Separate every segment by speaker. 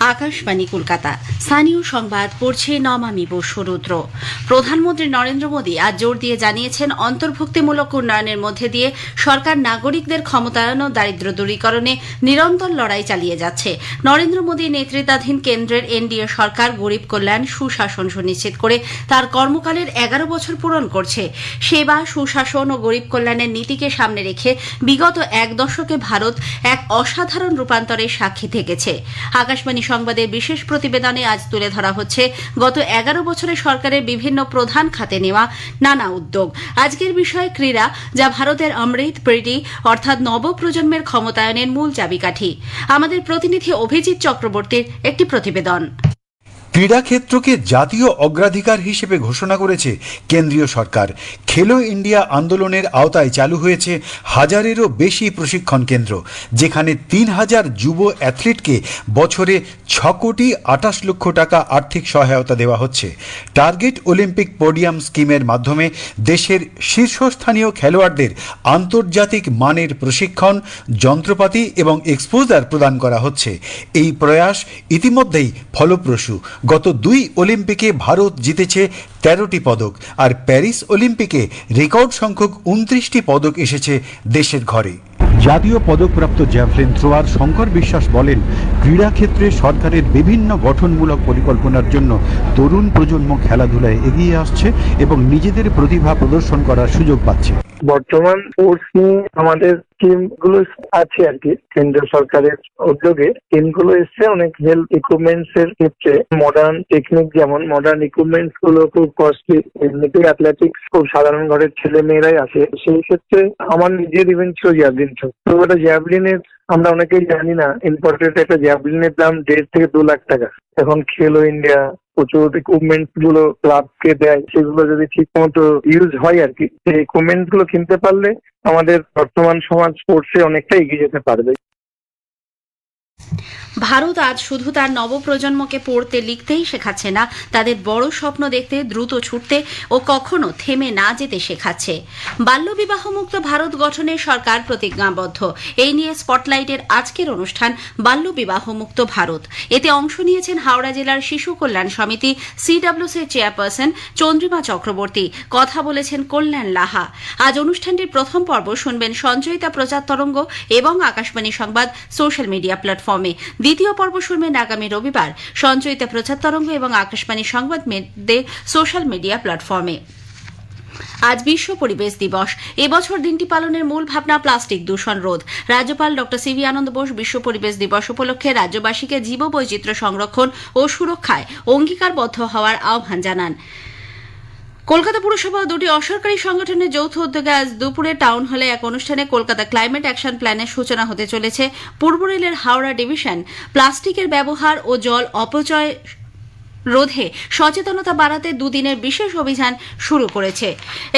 Speaker 1: আকাশবাণী কলকাতা। স্থানীয় সংবাদ পড়ছে নমামি বসুরুদ্র প্রধানমন্ত্রী নরেন্দ্র মোদী আজ জোর দিয়ে জানিয়েছেন, অন্তর্ভুক্তিমূলক উন্নয়নের মধ্যে দিয়ে সরকার নাগরিকদের ক্ষমতায়ন ও দারিদ্র দূরীকরণে নিরন্তর লড়াই চালিয়ে যাচ্ছে। নরেন্দ্র মোদী নেতৃত্বাধীন কেন্দ্রের এনডিএ সরকার গরিব কল্যাণ সুশাসন সুনিশ্চিত করে তার কর্মকালের এগারো বছর পূরণ করছে। সেবা, সুশাসন ও গরিব কল্যাণের নীতিকে সামনে রেখে বিগত এক দশকে ভারত এক অসাধারণ রূপান্তরের সাক্ষী থেকেছে। আকাশবাণী সংবাদের বিশেষ প্রতিবেদনে আজ তুলে ধরা হচ্ছে, গত এগারো বছরে সরকারের বিভিন্ন প্রধান খাতে নেওয়া নানা উদ্যোগ। আজকের বিষয় ক্রীড়া, যা ভারতের অমৃত প্রীতি, অর্থাৎ নবপ্রজন্মের ক্ষমতায়নের মূল চাবিকাঠি। আমাদের প্রতিনিধি অভিজিৎ চক্রবর্তীর একটি প্রতিবেদন।
Speaker 2: ক্রীড়াক্ষেত্রকে জাতীয় অগ্রাধিকার হিসেবে ঘোষণা করেছে কেন্দ্রীয় সরকার। খেলো ইন্ডিয়া আন্দোলনের আওতায় চালু হয়েছে হাজারেরও বেশি প্রশিক্ষণ কেন্দ্র, যেখানে তিন হাজার যুব অ্যাথলিটকে বছরে ছ কোটি আটাশ লক্ষ টাকা আর্থিক সহায়তা দেওয়া হচ্ছে। টার্গেট অলিম্পিক পোডিয়াম স্কিমের মাধ্যমে দেশের শীর্ষস্থানীয় খেলোয়াড়দের আন্তর্জাতিক মানের প্রশিক্ষণ, যন্ত্রপাতি এবং এক্সপোজার প্রদান করা হচ্ছে। এই প্রয়াস ইতিমধ্যেই ফলপ্রসূ। গত দুই অলিম্পিকে ভারত জিতেছে তেরোটি পদক, আর প্যারিস অলিম্পিকে রেকর্ড সংখ্যক উনত্রিশটি পদক এসেছে দেশের ঘরে। জাতীয় পদকপ্রাপ্ত জ্যাভলিন থ্রোয়ার শঙ্কর বিশ্বাস বলেন ক্রীড়াক্ষেত্রে সরকারের বিভিন্ন গঠনমূলক পরিকল্পনার জন্য তরুণ প্রজন্ম খেলাধুলায় এগিয়ে আসছে এবং নিজেদের প্রতিভা প্রদর্শন করার সুযোগ পাচ্ছে।
Speaker 3: বর্তমান নিয়ে আমাদের স্কিমগুলো আছে আর কি কেন্দ্র সরকারের উদ্যোগে। স্কিমগুলো এসছে, অনেক হেলথ ইকুইপমেন্টস এর ক্ষেত্রে। মডার্ন টেকনিক যেমন মডার্ন ইকুইপমেন্টসগুলো খুব কস্টলি এমনিতেই অ্যাথলেটিক্স খুব সাধারণ ঘরের ছেলে মেয়েরাই আসে। সেই ক্ষেত্রে আমার নিজের ইভেন্ট ছিল জ্যাভলিন থ্রো তো ওটা জ্যাভলিনের আমরা অনেকেই জানি না ইম্পর্টেন্ট একটা জ্যাভলিনের দাম দেড় থেকে দু লাখ টাকা। এখন খেলো ইন্ডিয়া প্রচুর ইকুইপমেন্টগুলো ক্লাবকে দেয়, সেগুলো যদি ঠিক মতো ইউজ হয় আর কি, সেই ইকুইপমেন্টগুলো কিনতে পারলে আমাদের বর্তমান সমাজ স্পোর্টসে অনেকটা এগিয়ে যেতে পারবে।
Speaker 1: ভারত আজ শুধু তার নবপ্রজন্মকে পড়তে, লিখতেই শেখাচ্ছে না, তাদের বড় স্বপ্ন দেখতে, দ্রুত ছুটতে ও কখনো থেমে না যেতে শেখাচ্ছে। বাল্যবিবাহ মুক্ত ভারত গঠনে সরকার প্রতিজ্ঞাবদ্ধ। এই নিয়ে স্পটলাইটের আজকের অনুষ্ঠান বাল্যবিবাহ মুক্ত ভারত। এতে অংশ নিয়েছেন হাওড়া জেলার শিশু কল্যাণ সমিতি সিডব্লিউসির চেয়ারপারসন চন্দ্রিমা চক্রবর্তী। কথা বলেছেন কল্যাণ লাহা। আজ অনুষ্ঠানটির প্রথম পর্ব শুনবেন সঞ্চয়িতা প্রচার তরঙ্গ এবং আকাশবাণী সংবাদ সোশ্যাল মিডিয়া প্ল্যাটফর্মে। দ্বিতীয় পর্ব শুনবেন আগামী রবিবার। সঞ্চয়িতা প্রচার তরঙ্গ এবং আকাশবাণী সংবাদ মেয়েদের সোশ্যাল মিডিয়া প্ল্যাটফর্মে। আজ বিশ্ব পরিবেশ দিবস। এবছর দিনটি পালনের মূল ভাবনা প্লাস্টিক দূষণ রোধ। রাজ্যপাল ড সিভি আনন্দ বোস বিশ্ব পরিবেশ দিবস উপলক্ষে রাজ্যবাসীকে জীববৈচিত্র্য সংরক্ষণ ও সুরক্ষায় অঙ্গীকারবদ্ধ হওয়ার আহ্বান জানান। কলকাতা পুরসভা দুটি অসরকারি সংগঠনের যৌথ উদ্যোগে আজ দুপুরে টাউন হলে এক অনুষ্ঠানে কলকাতা ক্লাইমেট অ্যাকশন প্ল্যানের সূচনা হতে চলেছে। পূর্ব রেলের হাওড়া ডিভিশন, প্লাস্টিকের ব্যবহার ও জল অপচয় রোধে সচেতনতা বাড়াতে দুদিনের বিশেষ অভিযান শুরু করেছে।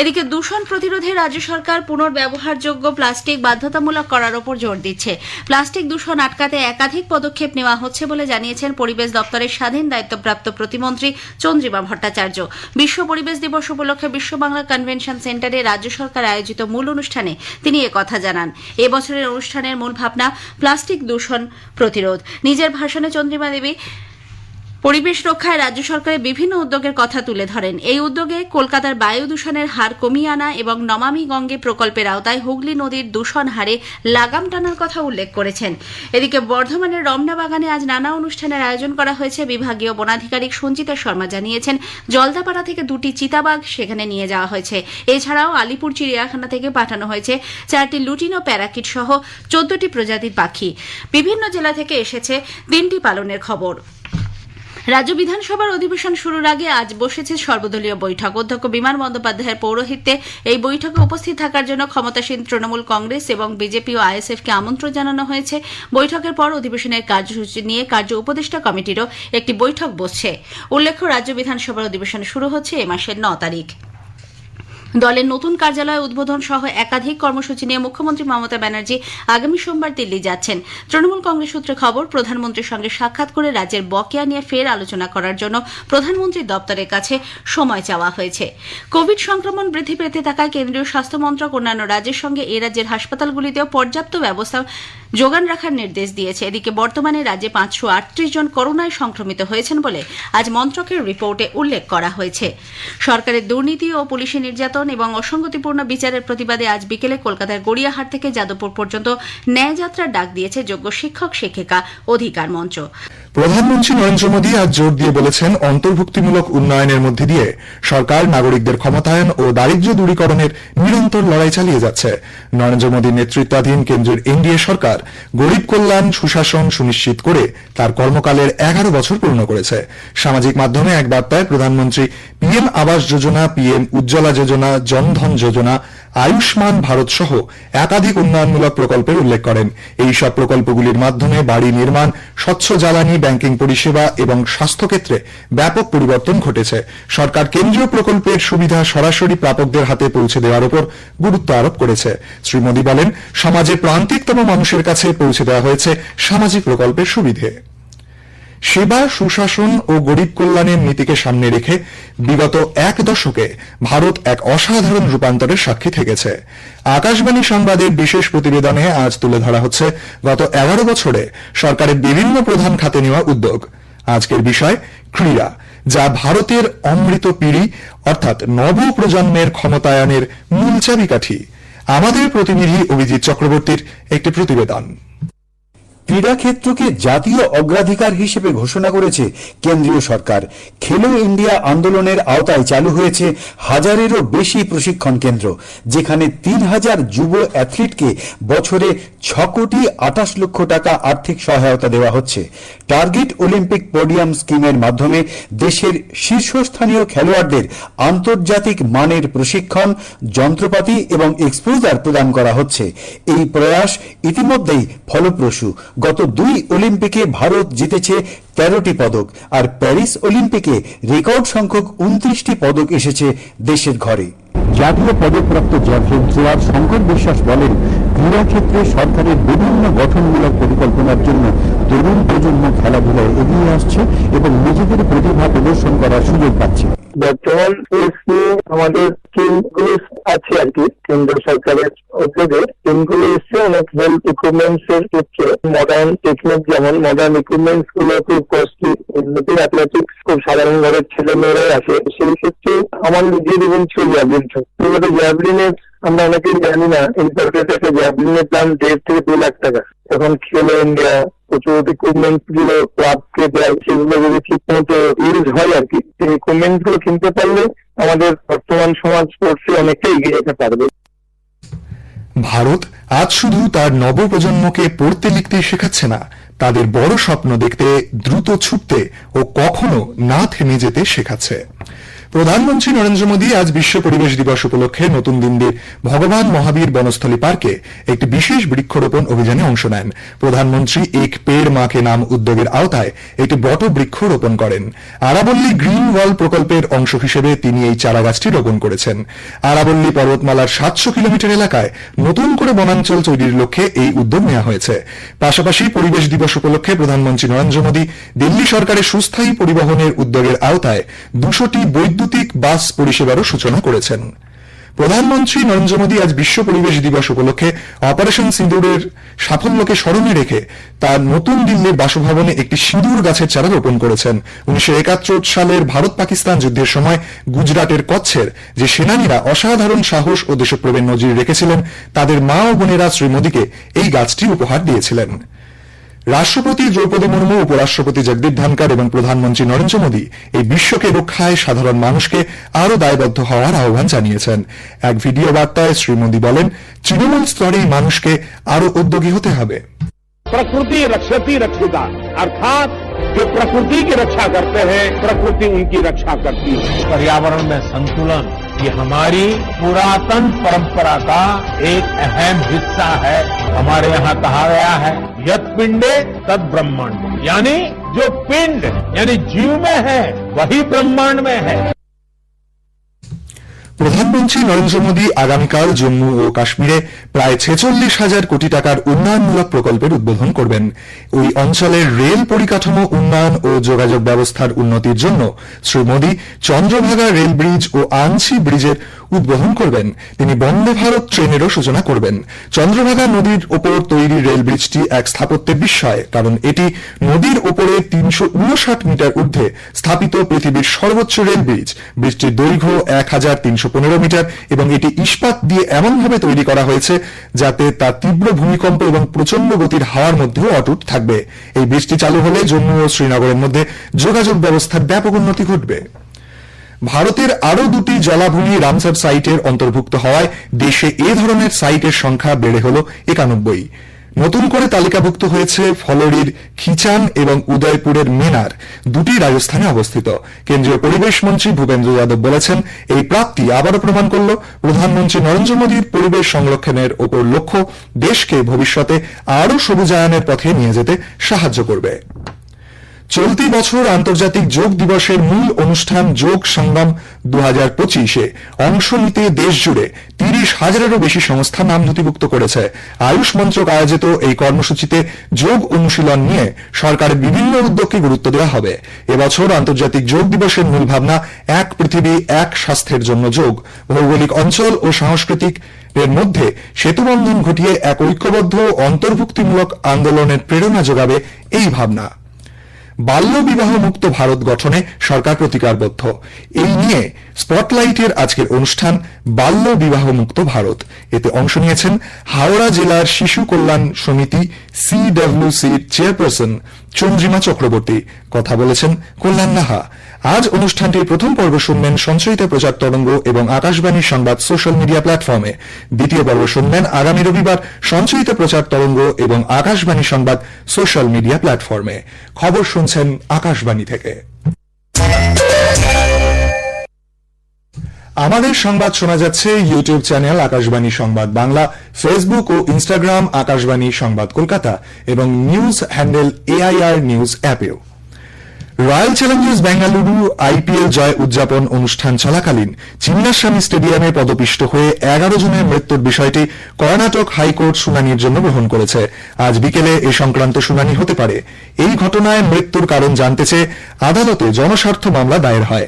Speaker 1: এদিকে দূষণ প্রতিরোধে রাজ্য সরকার পুনর্ব্যবহারযোগ্য প্লাস্টিক বাধ্যতামূলক করার ওপর জোর দিচ্ছে। প্লাস্টিক দূষণ আটকাতে একাধিক পদক্ষেপ নেওয়া হচ্ছে বলে জানিয়েছেন পরিবেশ দপ্তরের স্বাধীন দায়িত্বপ্রাপ্ত প্রতিমন্ত্রী চন্দ্রিমা ভট্টাচার্য। বিশ্ব পরিবেশ দিবস উপলক্ষে বিশ্ব বাংলা কনভেনশন সেন্টারে রাজ্য সরকার আয়োজিত মূল অনুষ্ঠানে তিনি কথা জানান। এবছরের অনুষ্ঠানের মূল ভাবনা প্লাস্টিক দূষণ প্রতিরোধ। নিজের ভাষণে চন্দ্রিমা দেবী পরিবেশ রক্ষায় রাজ্য সরকারের বিভিন্ন উদ্যোগের কথা তুলে ধরেন। এই উদ্যোগে কলকাতার বায়ু দূষণের হার কমিয়ে আনা এবং নমামি গঙ্গে প্রকল্পের আওতায় হুগলি নদীর দূষণ হারে লাগাম টানার কথা উল্লেখ করেছেন। এদিকে বর্ধমানের রমনা বাগানে আজ নানা অনুষ্ঠানের আয়োজন করা হয়েছে। বিভাগীয় বনাধিকারিক সঞ্চিতা শর্মা জানিয়েছেন, জলদাপাড়া থেকে দুটি চিতাবাঘ সেখানে নিয়ে যাওয়া হয়েছে। এছাড়াও আলিপুর চিড়িয়াখানা থেকে পাঠানো হয়েছে চারটি লুটিনো প্যারাকিট সহ চোদ্দটি প্রজাতির পাখি। বিভিন্ন জেলা থেকে এসেছে দিনটি পালনের খবর। রাজ্য বিধানসভার অধিবেশন শুরুর আগে আজ বসেছে সর্বদলীয় বৈঠক। অধ্যক্ষ বিমান বন্দ্যোপাধ্যায়ের পৌরোহিত্যে এই বৈঠকে উপস্থিত থাকার জন্য ক্ষমতাসীন তৃণমূল কংগ্রেস এবং বিজেপি ও আইএসএফকে আমন্ত্রণ জানানো হয়েছে। বৈঠকের পর অধিবেশনের কার্যসূচি নিয়ে কার্য উপদেষ্টা কমিটিরও একটি বৈঠক বসছে। উল্লেখ্য, রাজ্য বিধানসভার অধিবেশন শুরু হচ্ছে এ মাসের ন তারিখ। দলের নতুন কার্যালয় উদ্বোধন সহ একাধিক কর্মসূচি নিয়ে মুখ্যমন্ত্রী মমতা ব্যানার্জি আগামী সোমবার দিল্লি যাচ্ছেন। তৃণমূল কংগ্রেস সূত্রে খবর, প্রধানমন্ত্রীর সঙ্গে সাক্ষাৎ করে রাজ্যের বকেয়া নিয়ে ফের আলোচনা করার জন্য প্রধানমন্ত্রীর দপ্তরের কাছে সময় চাওয়া হয়েছে। কোভিড সংক্রমণ বৃদ্ধি পেতে থাকায় কেন্দ্রীয় স্বাস্থ্য মন্ত্রক অন্যান্য রাজ্যের সঙ্গে এ রাজ্যের হাসপাতালগুলিতেও পর্যাপ্ত ব্যবস্থা যোগান রাখার নির্দেশ দিয়েছে। এদিকে বর্তমানে রাজ্যে পাঁচশো আটত্রিশ জন করোনায় সংক্রমিত হয়েছেন বলে আজ মন্ত্রকের রিপোর্টে উল্লেখ করা হয়েছে। সরকারের দুর্নীতি ও পুলিশি নির্যাতন এবং অসঙ্গতিপূর্ণ বিচারের প্রতিবাদে আজ বিকেলে কলকাতার গড়িয়াহাট থেকে যাদবপুর পর্যন্ত ন্যায়যাত্রার ডাক দিয়েছে যোগ্য শিক্ষক, শিক্ষিকা, অধিকার মঞ্চ।
Speaker 4: প্রধানমন্ত্রী নরেন্দ্র মোদী আজ জোর দিয়ে বলেছেন, অন্তর্ভুক্তিমূলক উন্নয়নের মধ্যে দিয়ে সরকার নাগরিকদের ক্ষমতায়ন ও দারিদ্র্য দূরীকরণের নিরন্তর লড়াই চালিয়ে যাচ্ছে। নরেন্দ্র মোদীর নেতৃত্বাধীন কেন্দ্রের এনডিএ সরকার গরিব কল্যাণ সুশাসন সুনিশ্চিত করে তার কর্মকালের এগারো বছর পূর্ণ করেছে। সামাজিক মাধ্যমে এক বার্তায় প্রধানমন্ত্রী পিএম আবাস যোজনা পিএম উজ্জ্বলা যোজনা জনধন যোজনা আয়ুষ্মান ভারত সহ একাধিক উন্নয়নমূলক প্রকল্পের উল্লেখ করেন। এই সব প্রকল্পগুলির মাধ্যমে বাড়ি নির্মাণ, স্বচ্ছ জ্বালানি, ব্যাংকিং পরিষেবা এবং স্বাস্থ্যক্ষেত্রে ব্যাপক পরিবর্তন ঘটেছে। সরকার কেন্দ্রীয় প্রকল্পের সুবিধা সরাসরি প্রাপকদের হাতে পৌঁছে দেওয়ার উপর গুরুত্ব আরোপ করেছে। শ্রী মোদী বলেন, সমাজে প্রান্তিকতম মানুষের কাছে পৌঁছে দেওয়া হয়েছে সামাজিক প্রকল্পের সুবিধে। সেবা, সুশাসন ও গরিব কল্যাণের নীতিকে সামনে রেখে বিগত এক দশকে ভারত এক অসাধারণ রূপান্তরের সাক্ষী থেকেছে। আকাশবাণী সংবাদের বিশেষ প্রতিবেদনে আজ তুলে ধরা হচ্ছে গত এগারো বছরে সরকারের বিভিন্ন প্রধান খাতে নেওয়া উদ্যোগ। আজকের বিষয়, ক্রীড়া, যা ভারতের অমৃত পিড়ি, অর্থাৎ নব প্রজন্মের ক্ষমতায়নের মূল চাবিকাঠি। আমাদের প্রতিনিধি অভিজিৎ চক্রবর্তীর একটি প্রতিবেদন।
Speaker 2: ক্রীড়া ক্ষেত্রকে জাতীয় অগ্রাধিকার হিসেবে ঘোষণা করেছে কেন্দ্রীয় সরকার। খেলো ইন্ডিয়া আন্দোলনের আওতায় চালু হয়েছে হাজারেরও বেশি প্রশিক্ষণ কেন্দ্র, যেখানে তিন হাজার যুব অ্যাথলিটকে বছরে ছ কোটি আঠাশ লক্ষ টাকা আর্থিক সহায়তা দেওয়া হচ্ছে। টার্গেট অলিম্পিক পোডিয়াম স্কিমের মাধ্যমে দেশের শীর্ষস্থানীয় খেলোয়াড়দের আন্তর্জাতিক মানের প্রশিক্ষণ, যন্ত্রপাতি এবং এক্সপোজার প্রদান করা হচ্ছে। এই প্রয়াস ইতিমধ্যেই ফলপ্রসূ। গত দুই অলিম্পিকে ভারত জিতেছে তেরোটি পদক, আর প্যারিস অলিম্পিকে রেকর্ড সংখ্যক উনত্রিশটি পদক এসেছে দেশের ঘরে। জাতীয় পদকপ্রাপ্ত জ্যাভলিন থ্রোয়ার শঙ্কর বিশ্বাস বলেন ক্রীড়া ক্ষেত্রে সরকারের বিভিন্ন গঠনমূলক পরিকল্পনার জন্য তরুণ প্রজন্ম খেলাধুলায় এগিয়ে আসছে এবং নিজেদের প্রতিভা প্রদর্শন করার সুযোগ পাচ্ছে।
Speaker 3: বর্তমান আমাদের টিমগুলো আছে আর কি কেন্দ্র সরকারের উদ্যোগে। টিমগুলো এসছে অনেক হেলথ ইকুইপমেন্টস এর ক্ষেত্রে মডার্ন টেকনিক যেমন মডার্ন ইকুইপমেন্টসগুলো খুব কস্টলি এমনিতে অ্যাথলেটিক্স খুব সাধারণ ঘরের ছেলে মেয়েরাই আসে। সেই ক্ষেত্রে আমার নিজের এবং ছিল জ্যাভলিন জ্যাভলিনের আমরা অনেকেই জানি না ইন্টারপ্রেট একটা জ্যাভলিনের দাম দেড় থেকে দু লাখ টাকা। এখন খেলো ইন্ডিয়া প্রচুর ইকুইপমেন্টগুলো দেয়, সেগুলো যদি ঠিক মতো ইউজ হয় আর কি, সেই ইকুইপমেন্টগুলো কিনতে পারলে আমাদের বর্তমান সমাজ স্পোর্টসে অনেকটাই এগিয়ে যেতে পারবে।
Speaker 4: ভারত আজ শুধু তার নবপ্রজন্মকে পড়তে লিখতে শেখাচ্ছে না, তাদের বড় স্বপ্ন দেখতে দ্রুত ছুটতে ও কখনো না থেমে যেতে শেখাচ্ছে। প্রধানমন্ত্রী নরেন্দ্র মোদী আজ বিশ্ব পরিবেশ দিবস উপলক্ষে নতুন দিল্লির ভগবান মহাবীর বনস্থলী পার্কে একটি বিশেষ বৃক্ষরোপণ অভিযানে অংশ নেন। প্রধানমন্ত্রী এক পেড় মাকে নাম উদ্যোগের আওতায় একটি বট বৃক্ষ রোপণ করেন। আরাবল্লী গ্রিন ওয়াল প্রকল্পের অংশ হিসেবে তিনি এই চারাগাছটি রোপণ করেছেন। আরাবল্লী পর্বতমালার সাতশো কিলোমিটার এলাকায় নতুন করে বনাঞ্চল তৈরির লক্ষ্যে এই উদ্যোগ নেওয়া হয়েছে। পাশাপাশি পরিবেশ দিবস উপলক্ষে প্রধানমন্ত্রী নরেন্দ্র মোদী দিল্লি সরকারের সুস্থায়ী পরিবহনের উদ্যোগের আওতায় দুশোটি বৈদ্যুতিক বাস পরিষেবারও সূচনা করেছেন। প্রধানমন্ত্রী নরেন্দ্র মোদী আজ বিশ্ব পরিবেশ দিবস উপলক্ষে অপারেশন সিঁদুরের সাফল্যকে স্মরণে রেখে তার নতুন দিল্লির বাসভবনে একটি সিঁদুর গাছের চারা রোপণ করেছেন। উনিশশো একাত্তর সালের ভারত পাকিস্তান যুদ্ধের সময় গুজরাটের কচ্ছের যে সেনানীরা অসাধারণ সাহস ও দেশপ্রেমের নজির রেখেছিলেন, তাদের মা ও বোনেরা শ্রী মোদীকে এই গাছটি উপহার দিয়েছিলেন। রাষ্ট্রপতি দ্রৌপদী মুর্মু উপরাষ্ট্রপতি জগদীপ ধনকর এবং প্রধানমন্ত্রী নরেন্দ্র মোদী এই বিশ্বকে রক্ষায় সাধারণ মানুষকে আরও দায়বদ্ধ হওয়ার আহ্বান জানিয়েছেন এক ভিডিও বার্তায় শ্রী মোদী বলেন তৃণমূল স্তরেই মানুষকে আরও উদ্যোগী হতে হবে
Speaker 5: प्रकृति रक्षति रक्षिता अर्थात जो प्रकृति की रक्षा करते हैं प्रकृति उनकी रक्षा करती है पर्यावरण में संतुलन ये हमारी पुरातन परंपरा का एक अहम हिस्सा है। हमारे यहाँ कहा गया है यद पिंडे तद ब्रह्मांड। यानी जो पिंड, यानी जीव में है, वही ब्रह्मांड में है।
Speaker 4: প্রধানমন্ত্রী নরেন্দ্র মোদী আগামীকাল জম্মু ও কাশ্মীরে প্রায় ছেচল্লিশ হাজার কোটি টাকার উন্নয়নমূলক প্রকল্পের উদ্বোধন করবেন। ওই অঞ্চলের রেল পরিকাঠামো উন্নয়ন ও যোগাযোগ ব্যবস্থার উন্নতির জন্য শ্রী মোদী চন্দ্রভাগা রেল ব্রিজ ও আনসি ব্রিজের উদ্বোধন করবেন। তিনি বন্দে ভারত ট্রেনেরও সূচনা করবেন। চন্দ্রভাগা নদীর ওপর তৈরি রেল ব্রিজটি এক স্থাপত্যের বিস্ময়, কারণ এটি নদীর ওপরে তিনশো উনষাট মিটার ঊর্ধ্বে স্থাপিত পৃথিবীর সর্বোচ্চ রেল ব্রিজ। ব্রিজটির দৈর্ঘ্য এক হাজার তিনশো পনেরো মিটার এবং এটি ইস্পাত দিয়ে এমনভাবে তৈরি করা হয়েছে যাতে তা তীব্র ভূমিকম্প এবং প্রচণ্ড গতির হাওয়ার মধ্যেও অটুট থাকবে। এই ব্রিজটি চালু হলে জম্মু ও শ্রীনগরের মধ্যে যোগাযোগ ব্যবস্থার ব্যাপক উন্নতি ঘটবে। ভারতের আরও দুটি জলাভূমি রামসার সাইটের অন্তর্ভুক্ত হওয়ায় দেশে এ ধরনের সাইটের সংখ্যা বেড়ে হল একানব্বই। নতুন করে তালিকাভুক্ত হয়েছে ফলরির খিচান এবং উদয়পুরের মেনার, দুটি রাজস্থানে অবস্থিত। কেন্দ্রীয় পরিবেশ মন্ত্রী ভূপেন্দ্র যাদব বলেছেন, এই প্রাপ্তি আবারও প্রমাণ করল প্রধানমন্ত্রী নরেন্দ্র মোদীর পরিবেশ সংরক্ষণের ওপর লক্ষ্য দেশকে ভবিষ্যতে আরও সবুজায়নের পথে নিয়ে যেতে সাহায্য করবে। চলতি বছর আন্তর্জাতিক যোগ দিবসের মূল অনুষ্ঠান যোগ সঙ্গম দু হাজার পঁচিশে। অংশ নিতে দেশ জুড়ে তিরিশ হাজারেরও বেশি সংস্থা নাম নথিভুক্ত করেছে। আয়ুষ মন্ত্রক আয়োজিত এই কর্মসূচিতে যোগ অনুশীলন নিয়ে সরকারের বিভিন্ন উদ্যোগকে গুরুত্ব দেওয়া হবে। এবছর আন্তর্জাতিক যোগ দিবসের মূল ভাবনা, এক পৃথিবী, এক স্বাস্থ্যের জন্য যোগ। ভৌগোলিক অঞ্চল ও সাংস্কৃতিক এর মধ্যে সেতুবন্ধন ঘটিয়ে এক ঐক্যবদ্ধ অন্তর্ভুক্তিমূলক আন্দোলনের প্রেরণা যোগাবে এই ভাবনা। বাল্য বিবাহ মুক্ত ভারত গঠনে সরকার প্রতিকারবদ্ধ। এই নিয়ে স্পটলাইটের আজকের অনুষ্ঠান বাল্য বিবাহ মুক্ত ভারত। এতে অংশ নিয়েছেন হাওড়া জেলার শিশু কল্যাণ সমিতি সিডব্লিউসির চেয়ারপারসন চন্দ্রিমা চক্রবর্তী কথা বলেছেন, কল্যাণ নাহা, আজ অনুষ্ঠানটির প্রথম পর্ব শুনবেন সঞ্চয়িত প্রচার তরঙ্গ এবং আকাশবাণীর সংবাদ সোশ্যাল মিডিয়া প্ল্যাটফর্মে। দ্বিতীয় পর্ব শুনবেন আগামী রবিবার সঞ্চয়িত প্রচার তরঙ্গ এবং আকাশবাণী সংবাদ সোশ্যাল মিডিয়া প্ল্যাটফর্মে। খবর শুনছেন আকাশবাণী থেকে। আমাদের সংবাদ শোনা যাচ্ছে YouTube channel Akashvani Sangbad Bangla, Facebook ও ইনস্টাগ্রাম আকাশবাণী সংবাদ কলকাতা এবং নিউজ হ্যান্ডেল এআইআর নিউজ অ্যাপেও। রয়্যাল চ্যালেঞ্জার্স বেঙ্গালুরু আইপিএল জয় উদযাপন অনুষ্ঠান চলাকালীন চিন্নাস্বামী স্টেডিয়ামে পদপিষ্ট হয়ে এগারো জনের মৃত্যুর বিষয়টি কর্ণাটক হাইকোর্ট শুনানির জন্য গ্রহণ করেছে। আজ বিকেলে এ সংক্রান্ত শুনানি হতে পারে। এই ঘটনায় মৃত্যুর কারণ জানতে চেয়ে আদালতে জনস্বার্থ মামলা দায়ের হয়।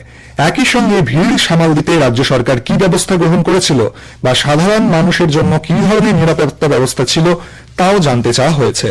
Speaker 4: একই সঙ্গে ভিড় সামাল দিতে রাজ্য সরকার কি ব্যবস্থা গ্রহণ করেছিল বা সাধারণ মানুষের জন্য কি ধরনের নিরাপত্তা ব্যবস্থা ছিল তাও জানতে চাওয়া হয়েছে।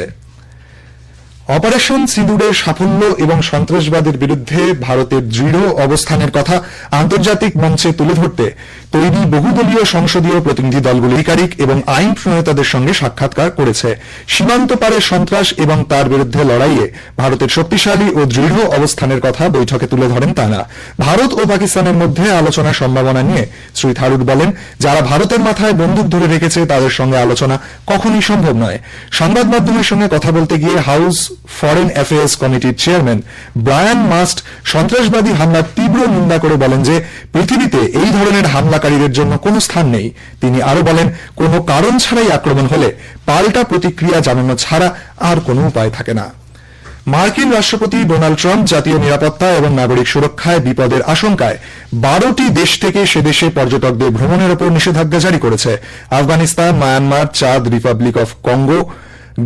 Speaker 4: অপারেশন সিঁদুরের সাফল্য এবং সন্ত্রাসবাদের বিরুদ্ধে ভারতের দৃঢ় অবস্থানের কথা আন্তর্জাতিক মঞ্চে তুলে ধরতে তৈরি বহুদলীয় সংসদীয় প্রতিনিধি দলগুলি আধিকারিক এবং আইন প্রণেতাদের সঙ্গে সাক্ষাৎকার করেছে। সীমান্ত পারে সন্ত্রাস এবং তার বিরুদ্ধে লড়াইয়ে ভারতের শক্তিশালী ও দৃঢ় অবস্থানের কথা বৈঠকে তুলে ধরেন তারা। ভারত ও পাকিস্তানের মধ্যে আলোচনার সম্ভাবনা নিয়ে শ্রী থারুর বলেন, যারা ভারতের মাথায় বন্দুক ধরে রেখেছে তাদের সঙ্গে আলোচনা কখনই সম্ভব নয়। সংবাদ মাধ্যমের সঙ্গে কথা বলতে গিয়ে হাউস ফরেন অ্যাফেয়ার্স কমিটির চেয়ারম্যান ব্রায়ান মাস্ট সন্ত্রাসবাদী হামলার তীব্র নিন্দা করে বলেন যে, পৃথিবীতে এই ধরনের হামলাকারীদের জন্য কোনো স্থান নেই। তিনি আরও বলেন, কোনো কারণ ছাড়াই আক্রমণ হলে পাল্টা প্রতিক্রিয়া জানানো ছাড়া আর কোনো উপায় থাকে না। মার্কিন রাষ্ট্রপতি ডোনাল্ড ট্রাম্প জাতীয় নিরাপত্তা এবং নাগরিক সুরক্ষায় বিপদের আশঙ্কায় বারোটি দেশ থেকে সে দেশে পর্যটকদের ভ্রমণের ওপর নিষেধাজ্ঞা জারি করেছে। Afghanistan, Myanmar, Chad, Republic of Congo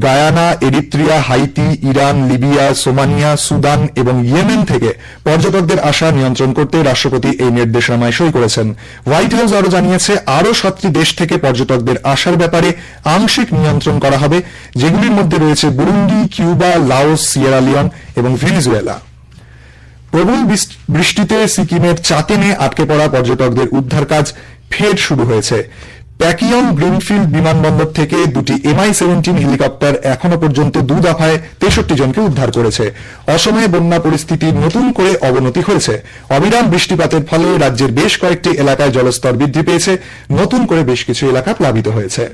Speaker 4: Guinea, Eritrea, Haiti, Iran, Libya, Somalia, Sudan এবং ইয়েমেন থেকে পর্যটকদের আসা নিয়ন্ত্রণ করতে রাষ্ট্রপতি এই নির্দেশনামায় সই করেছেন। হোয়াইট হাউস আরও জানিয়েছে, আরও সাতটি দেশ থেকে পর্যটকদের আসার ব্যাপারে আংশিক নিয়ন্ত্রণ করা হবে, যেগুলির মধ্যে রয়েছে Burundi, Cuba, Laos, Sierra Leone এবং ভেনিজুয়েলা। প্রবল বৃষ্টিতে সিকিমের চাতেনে আটকে পড়া পর্যটকদের উদ্ধার কাজ ফের শুরু হয়েছে। প্যাকিয়ং গ্রিনফিল্ড বিমানবন্দর থেকে দুটি এমআই সেভেন্টিন হেলিকপ্টার এখনও পর্যন্ত দু দফায় তেষট্টি জনকে উদ্ধার করেছে। অসময়ে বন্যা পরিস্থিতি নতুন করে অবনতি হয়েছে। অবিরাম বৃষ্টিপাতের ফলে রাজ্যের বেশ কয়েকটি এলাকায় জলস্তর বৃদ্ধি পেয়েছে। নতুন করে বেশ কিছু এলাকা প্লাবিত হয়েছে।